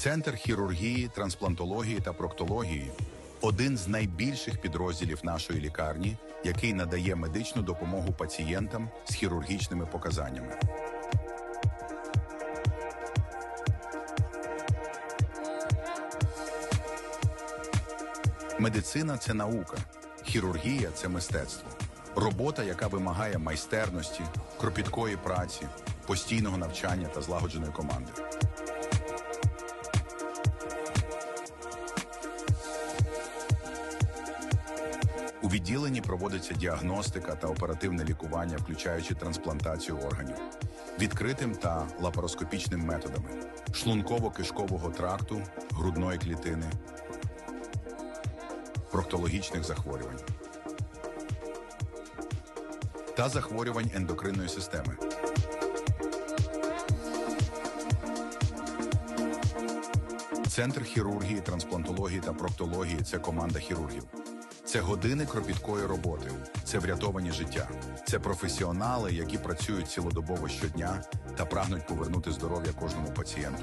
Центр хірургії, трансплантології та проктології один з найбільших підрозділів нашої лікарні, який надає медичну допомогу пацієнтам з хірургічними показаннями. Медицина це наука, хірургія це мистецтво. Робота, яка вимагає майстерності, кропіткої праці, постійного навчання та злагодженої команди. Відділенні проводиться діагностика та оперативне лікування, включаючи трансплантацію органів, відкритим та лапароскопічним методами, шлунково-кишкового тракту, грудної клітини, проктологічних захворювань та захворювань ендокринної системи. Центр хірургії, трансплантології та проктології це команда хірургів. Це години кропіткої роботи, це врятовані життя, це професіонали, які працюють цілодобово щодня та прагнуть повернути здоров'я кожному пацієнту.